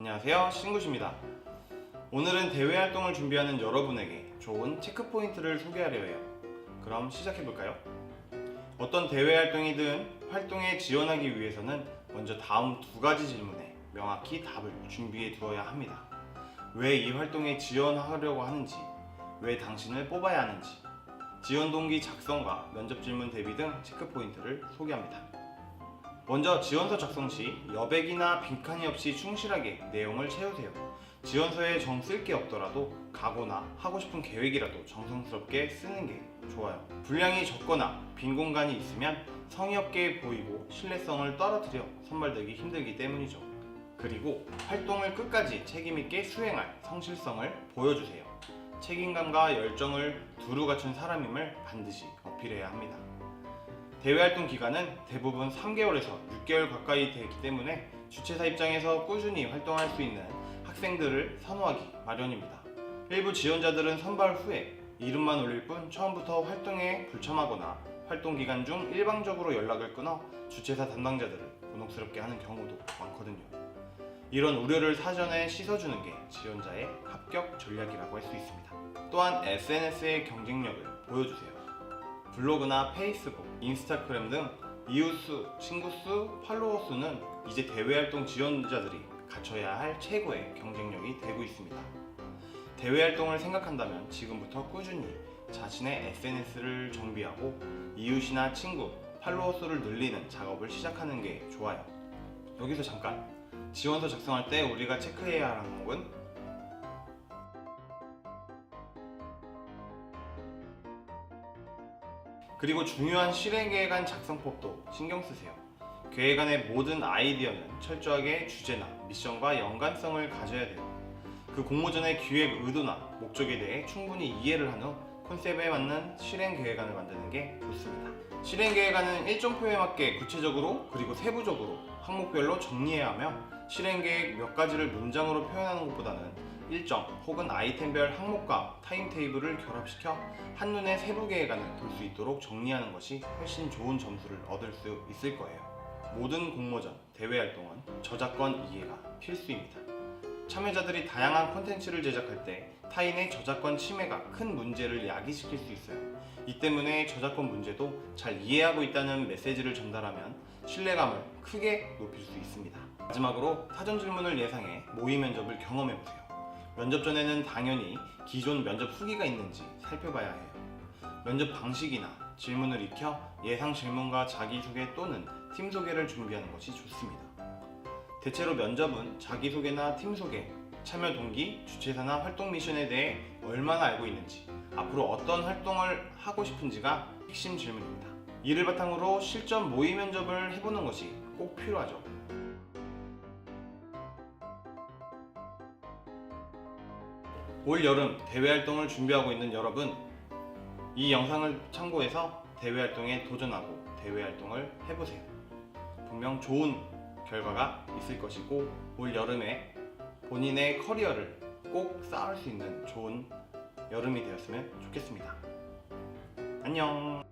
안녕하세요 신구십니다. 오늘은 대외 활동을 준비하는 여러분에게 좋은 체크포인트를 소개하려 해요. 그럼 시작해볼까요? 어떤 대외 활동이든 활동에 지원하기 위해서는 먼저 다음 두 가지 질문에 명확히 답을 준비해 두어야 합니다. 왜 이 활동에 지원하려고 하는지 왜 당신을 뽑아야 하는지 지원 동기 작성과 면접 질문 대비 등 체크 포인트를 소개합니다 먼저 지원서 작성 시 여백이나 빈칸이 없이 충실하게 내용을 채우세요. 지원서에 정 쓸 게 없더라도 각오나 하고 싶은 계획이라도 정성스럽게 쓰는 게 좋아요. 분량이 적거나 빈 공간이 있으면 성의 없게 보이고 신뢰성을 떨어뜨려 선발되기 힘들기 때문이죠. 그리고 활동을 끝까지 책임있게 수행할 성실성을 보여주세요. 책임감과 열정을 두루 갖춘 사람임을 반드시 어필해야 합니다. 대외 활동 기간은 대부분 3개월에서 6개월 가까이 되기 때문에 주최사 입장에서 꾸준히 활동할 수 있는 학생들을 선호하기 마련입니다. 일부 지원자들은 선발 후에 이름만 올릴 뿐 처음부터 활동에 불참하거나 활동 기간 중 일방적으로 연락을 끊어 주최사 담당자들을 곤혹스럽게 하는 경우도 많거든요. 이런 우려를 사전에 씻어주는 게 지원자의 합격 전략이라고 할 수 있습니다. 또한 SNS의 경쟁력을 보여주세요. 블로그나 페이스북, 인스타그램 등 이웃수, 친구수, 팔로워 수는 이제 대외활동 지원자들이 갖춰야 할 최고의 경쟁력이 되고 있습니다. 대외활동을 생각한다면 지금부터 꾸준히 자신의 SNS를 정비하고 이웃이나 친구, 팔로워 수를 늘리는 작업을 시작하는 게 좋아요. 여기서 잠깐 지원서 작성할 때 우리가 체크해야 할 항목 그리고 중요한 실행 계획안 작성법도 신경 쓰세요. 계획안의 모든 아이디어는 철저하게 주제나 미션과 연관성을 가져야 돼요. 그 공모전의 기획 의도나 목적에 대해 충분히 이해를 한 후 컨셉에 맞는 실행 계획안을 만드는 게 좋습니다. 실행 계획안은 일정표에 맞게 구체적으로 그리고 세부적으로 항목별로 정리해야 하며 실행 계획 몇 가지를 문장으로 표현하는 것보다는 일정 혹은 아이템별 항목과 타임테이블을 결합시켜 한눈에 세부 계획안을 볼 수 있도록 정리하는 것이 훨씬 좋은 점수를 얻을 수 있을 거예요. 모든 공모전, 대외 활동은 저작권 이해가 필수입니다. 참여자들이 다양한 콘텐츠를 제작할 때 타인의 저작권 침해가 큰 문제를 야기시킬 수 있어요. 이 때문에 저작권 문제도 잘 이해하고 있다는 메시지를 전달하면 신뢰감을 크게 높일 수 있습니다. 마지막으로 사전 질문을 예상해 모의 면접을 경험해 보세요. 면접 전에는 당연히 기존 면접 후기가 있는지 살펴봐야 해요. 면접 방식이나 질문을 익혀 예상 질문과 자기소개 또는 팀 소개를 준비하는 것이 좋습니다. 대체로 면접은 자기소개나 팀 소개, 참여 동기, 주최사나 활동 미션에 대해 얼마나 알고 있는지, 앞으로 어떤 활동을 하고 싶은지가 핵심 질문입니다. 이를 바탕으로 실전 모의 면접을 해보는 것이 꼭 필요하죠. 올 여름 대외 활동을 준비하고 있는 여러분, 이 영상을 참고해서 대외 활동에 도전하고 대외 활동을 해보세요. 분명 좋은 결과가 있을 것이고 올 여름에 본인의 커리어를 꼭 쌓을 수 있는 좋은 여름이 되었으면 좋겠습니다. 안녕.